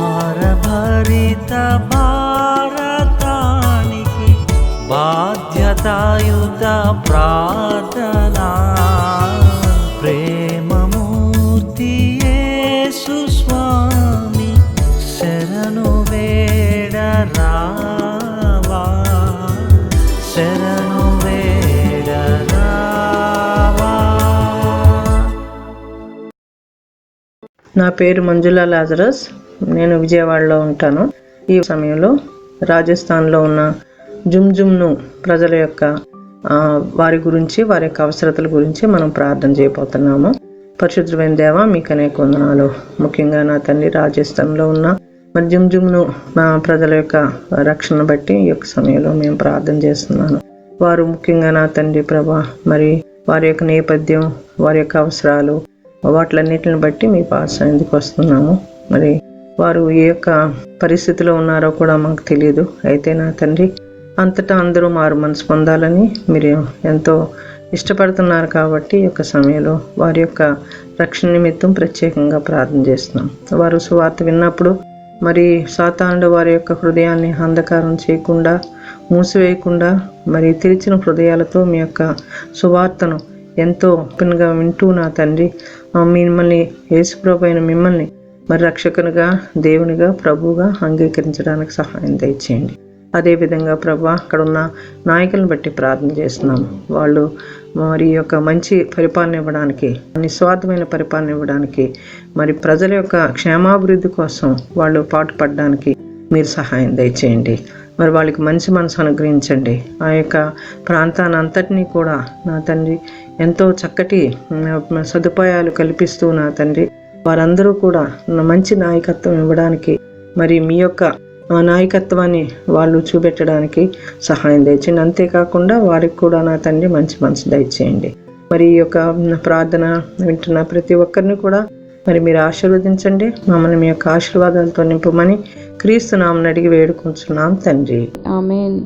భారభరిత భారతానికి బాధ్యతాయుత ప్రార్థనా. ప్రేమమూర్తి యేసు స్వామి శరణు వేడరావా శరణు వేడరావా నా పేరు మంజులా లాజరస్. నేను విజయవాడలో ఉంటాను. ఈ సమయంలో రాజస్థాన్లో ఉన్న జుమ్జుమ్ను ప్రజల యొక్క వారి గురించి వారి యొక్క అవసరతల గురించి మనం ప్రార్థన చేయబోతున్నాము. పరిశుద్ధమైన దేవ మీకు అనేక వందనాలు ముఖ్యంగా నా తండ్రి రాజస్థాన్లో ఉన్న మరి జుమ్జుమ్ను మా ప్రజల యొక్క రక్షణ బట్టి ఈ యొక్క సమయంలో మేము ప్రార్థన చేస్తున్నాను. వారు ముఖ్యంగా నా తండ్రి ప్రభా మరి వారి యొక్క నేపథ్యం వారి యొక్క అవసరాలు వాటిలన్నిటిని బట్టి మీ పాస్ ఎందుకు వస్తున్నాము. మరి వారు ఏ యొక్క పరిస్థితిలో ఉన్నారో కూడా మాకు తెలియదు. అయితే నా తండ్రి? అంతటా అందరూ మారు మనసు పొందాలని మీరు ఎంతో ఇష్టపడుతున్నారు కాబట్టి ఈ యొక్క సమయంలో వారి యొక్క రక్షణ నిమిత్తం ప్రత్యేకంగా ప్రార్థన చేస్తున్నాం. వారు సువార్త విన్నప్పుడు మరి సాతానుడు వారి యొక్క హృదయాన్ని అంధకారం చేయకుండా మూసివేయకుండా మరి తెరిచిన హృదయాలతో మీ యొక్క సువార్తను ఎంతో ఓపెన్గా వింటూ నా తండ్రి. మిమ్మల్ని యేసుప్రభు అయిన మిమ్మల్ని మరి రక్షకునిగా దేవునిగా ప్రభువుగా అంగీకరించడానికి సహాయం దయచేయండి. అదేవిధంగా ప్రభు అక్కడ ఉన్న నాయకులను బట్టి ప్రార్థన చేస్తున్నాం వాళ్ళు మరి యొక్క మంచి పరిపాలన ఇవ్వడానికి నిస్వార్థమైన పరిపాలన ఇవ్వడానికి మరి ప్రజల యొక్క క్షేమాభివృద్ధి కోసం వాళ్ళు పాటుపడడానికి మీరు సహాయం దయచేయండి. మరి వాళ్ళకి మంచి మనసు అనుగ్రహించండి. ఆ యొక్క ప్రాంతాన్ని అంతటినీ కూడా నా తండ్రి ఎంతో చక్కటి సదుపాయాలు కల్పిస్తూ నా తండ్రి వారందరూ కూడా మంచి నాయకత్వం ఇవ్వడానికి మరి మీ యొక్క నాయకత్వాన్ని వాళ్ళు చూపెట్టడానికి సహాయం దయచేయండి. అంతేకాకుండా వారికి కూడా నా తండ్రి మంచి మనసు దయచేయండి. మరి ఈ యొక్క ప్రార్థన వింటున్న ప్రతి ఒక్కరిని కూడా మరి మీరు ఆశీర్వదించండి. మమ్మల్ని మీ యొక్క ఆశీర్వాదాలతో నింపమని క్రీస్తు నామని అడిగి వేడుకుంటున్నాం తండ్రి. ఆమెన్.